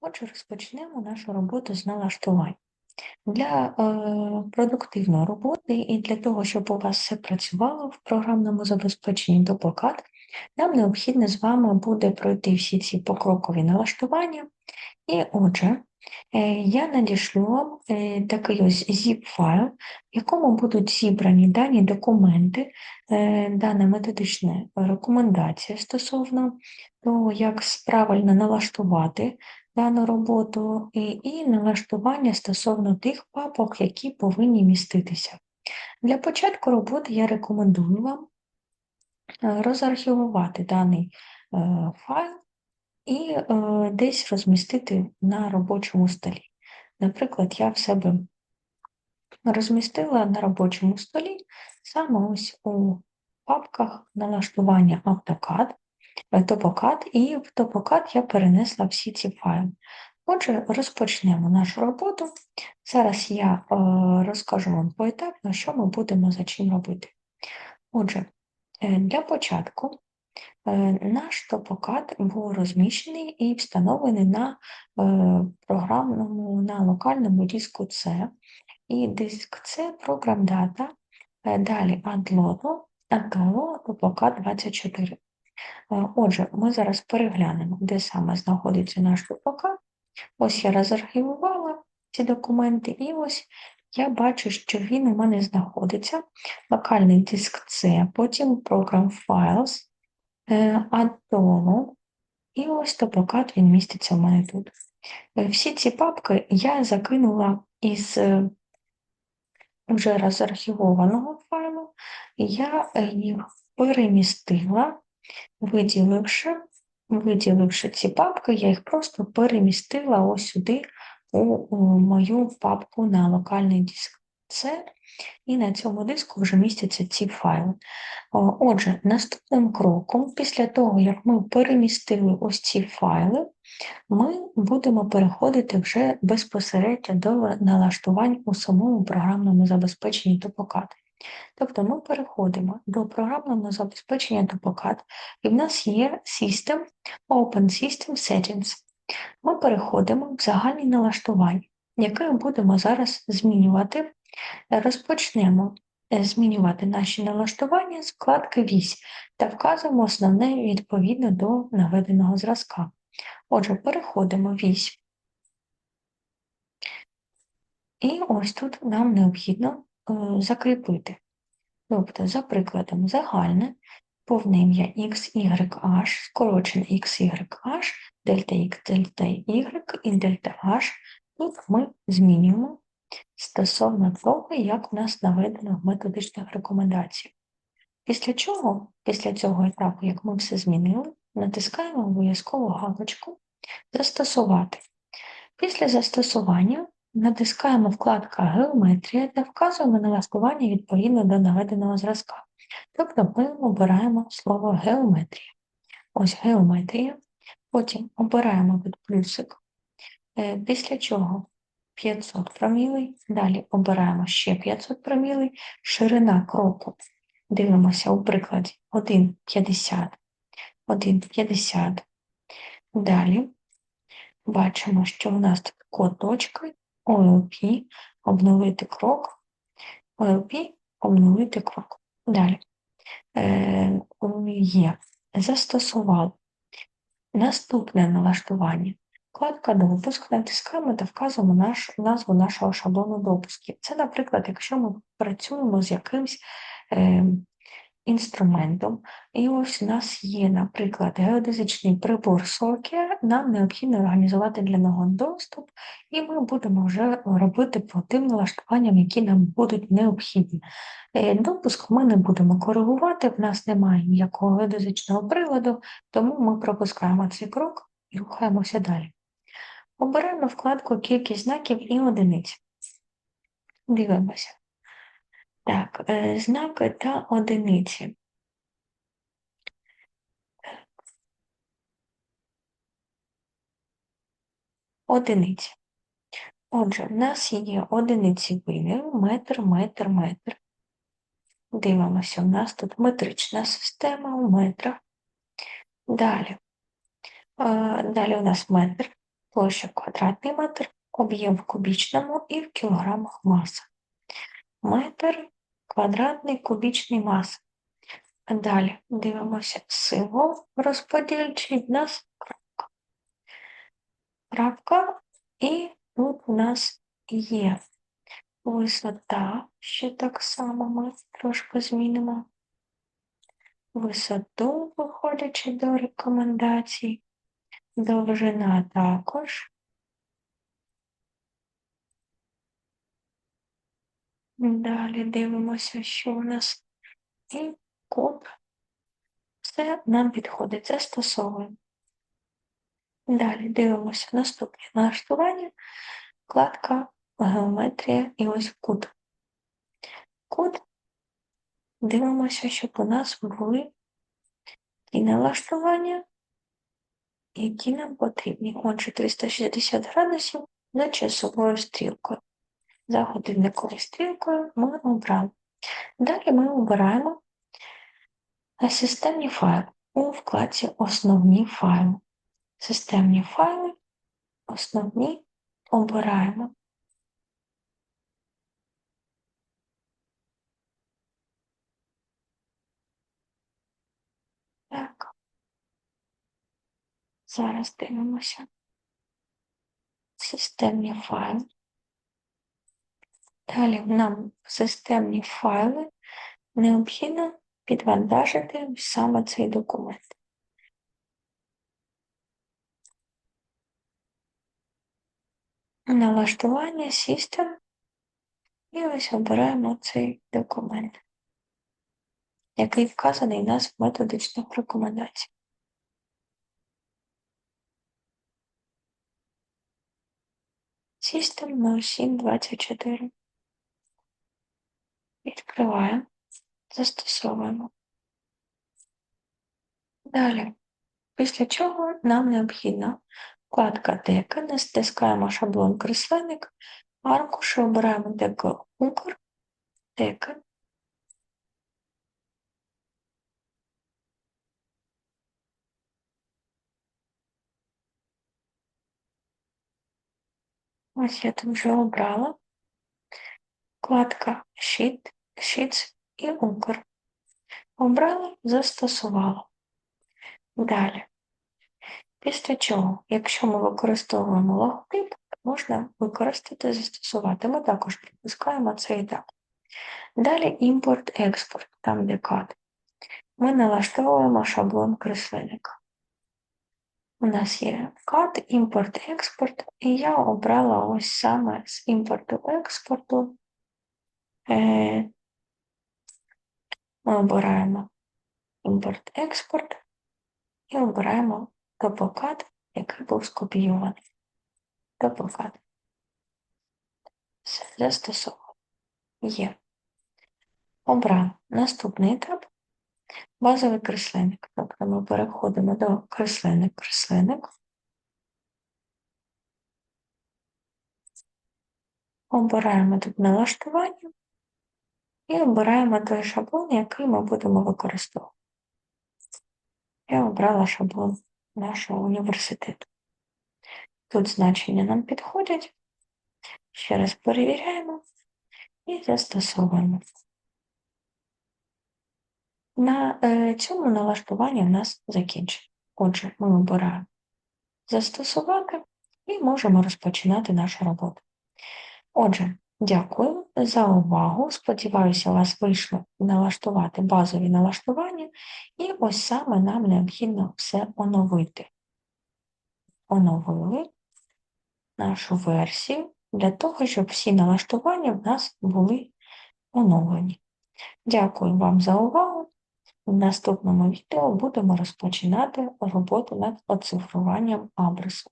Отже, розпочнемо нашу роботу з налаштувань. Для е, продуктивної роботи і для того, щоб у вас все працювало в програмному забезпеченні до покат, нам необхідно з вами буде пройти всі ці покрокові налаштування. І отже, е, я надішлю вам е, такий ось zip-файл, в якому будуть зібрані дані документи, е, дана методична рекомендація стосовно того, як правильно налаштувати дану роботу, і, і налаштування стосовно тих папок, які повинні міститися. Для початку роботи я рекомендую вам е, розархівувати даний е, файл і е, десь розмістити на робочому столі. Наприклад, я в себе розмістила на робочому столі саме ось у папках налаштування AutoCAD, Топокат, і в Топокат я перенесла всі ці файли. Отже, розпочнемо нашу роботу. Зараз я е, розкажу вам поетапно, що ми будемо за чим робити. Отже, е, для початку е, наш топокат був розміщений і встановлений на е, програмному, на локальному диску C. І диск C Data, е, далі Adloto, Adloto, топокат 24. Е, отже, ми зараз переглянемо, де саме знаходиться наш ВПК. Ось я розархівувала ці документи, і ось я бачу, що він у мене знаходиться. Локальний диск C, потім Program Files, Adobe, і ось топокат він міститься у мене тут. Е, всі ці папки я закинула із е, вже розархівованого файлу, я їх перемістила Виділивши, виділивши ці папки, я їх просто перемістила ось сюди у, мою папку на локальний диск C, і на цьому диску вже містяться ці файли. Отже, наступним кроком, після того, як ми перемістили ось ці файли, ми будемо переходити вже безпосередньо до налаштувань у самому програмному забезпеченні топокати. Тобто ми переходимо до програмного забезпечення Топокат, і в нас є System, Open System Settings. Ми переходимо в загальні налаштування, яке будемо зараз змінювати. Розпочнемо е, змінювати наші налаштування з вкладки Вісь та вказуємо основне відповідно до наведеного зразка. Отже, переходимо вісь. І ось тут нам необхідно закріпити. Тобто, за прикладом, загальне, повне ім'я XYH, скорочене XYH, дельта X, дельта Y і дельта H. Тут ми змінюємо стосовно того, як у нас наведено в методичних рекомендаціях. Після чого, після цього етапу, як ми все змінили, натискаємо обов'язково галочку Застосувати. Після застосування Натискаємо вкладка Геометрія та вказуємо налаштування відповідно до наведеного зразка. Тобто ми обираємо слово геометрія. Ось геометрія. Потім обираємо тут плюсик, е, після чого 500 промілей, далі обираємо ще 500 промілей, ширина кроку. Дивимося у прикладі 1,50, 1,50. Далі бачимо, що у нас тут код точки OLP, обновити крок, OLP, обновити крок. Далі е, є застосував наступне налаштування. Вкладка допуск, натискаємо та вказуємо наш, назву нашого шаблону допусків. Це, наприклад, якщо ми працюємо з якимсь е, інструментом. І ось у нас є, наприклад, геодезичний прибор Нам необхідно організувати для нього доступ, і ми будемо вже робити по тим налаштуванням, які нам будуть необхідні. Е, допуск ми не будемо коригувати, в нас немає ніякого геодезичного приладу, тому ми пропускаємо цей крок і рухаємося далі. Обираємо вкладку Кількість знаків і одиниць. Дивимося. Так, е, знаки та одиниці. Одиниці. Отже, в нас є одиниці виміру, метр, метр, метр. Дивимося, у нас тут метрична система у метрах. Далі. Далі у нас метр. площа квадратний метр, об'єм в кубічному і в кілограмах маса. Метр квадратний кубічний маса. Далі дивимося символ розподільчий в нас крапка. І тут у нас є висота, ще так само ми трошки змінимо. Висоту, виходячи до рекомендацій, довжина також. Далі дивимося, що у нас і код. Все нам підходить, застосовуємо. Далі дивимося наступне налаштування, вкладка геометрія і ось кут. Кут. Дивимося, щоб у нас були ті налаштування, які нам потрібні. Отже, 360 градусів за часовою стрілкою. За годинниковою стрілкою ми обрали. Далі ми обираємо системні файли у вкладці Основні файли. Системні файли, основні обираємо. Так. Зараз дивимося. Системні файли. Далі нам системні файли необхідно підвантажити саме цей документ. Налаштування System і ось обираємо цей документ, який вказаний у нас в методичних рекомендаціях. System 0724. Відкриваємо, застосовуємо. Далі, після чого нам необхідно вкладка дека, натискаємо шаблон кресленник, аркуші обираємо дека Укр, дека. Ось я тут вже обрала. Вкладка Sheet, Sheets і Укр. Обрала, застосувала. Далі. Після чого, якщо ми використовуємо логотип, можна використати, застосувати. Ми також пропускаємо цей етап. Далі імпорт-експорт, там де код. Ми налаштовуємо шаблон кресленника. У нас є код, імпорт-експорт, і я обрала ось саме з імпорту-експорту. Е, ми обираємо імпорт-експорт і обираємо топокад, який був скопійований. Все, застосовано. Є. Обрав наступний етап базовий кресленник. Тобто ми переходимо до кресленник-кресленник. Обираємо тут налаштування і обираємо той шаблон, який ми будемо використовувати. Я обрала шаблон нашого університету. Тут значення нам підходять. Ще раз перевіряємо і застосовуємо. На цьому налаштування в нас закінчено. Отже, ми обираємо застосувати і можемо розпочинати нашу роботу. Отже, дякую за увагу. Сподіваюся, вас вийшло налаштувати базові налаштування, і ось саме нам необхідно все оновити. Оновили нашу версію для того, щоб всі налаштування в нас були оновлені. Дякую вам за увагу. В наступному відео будемо розпочинати роботу над оцифруванням абрису.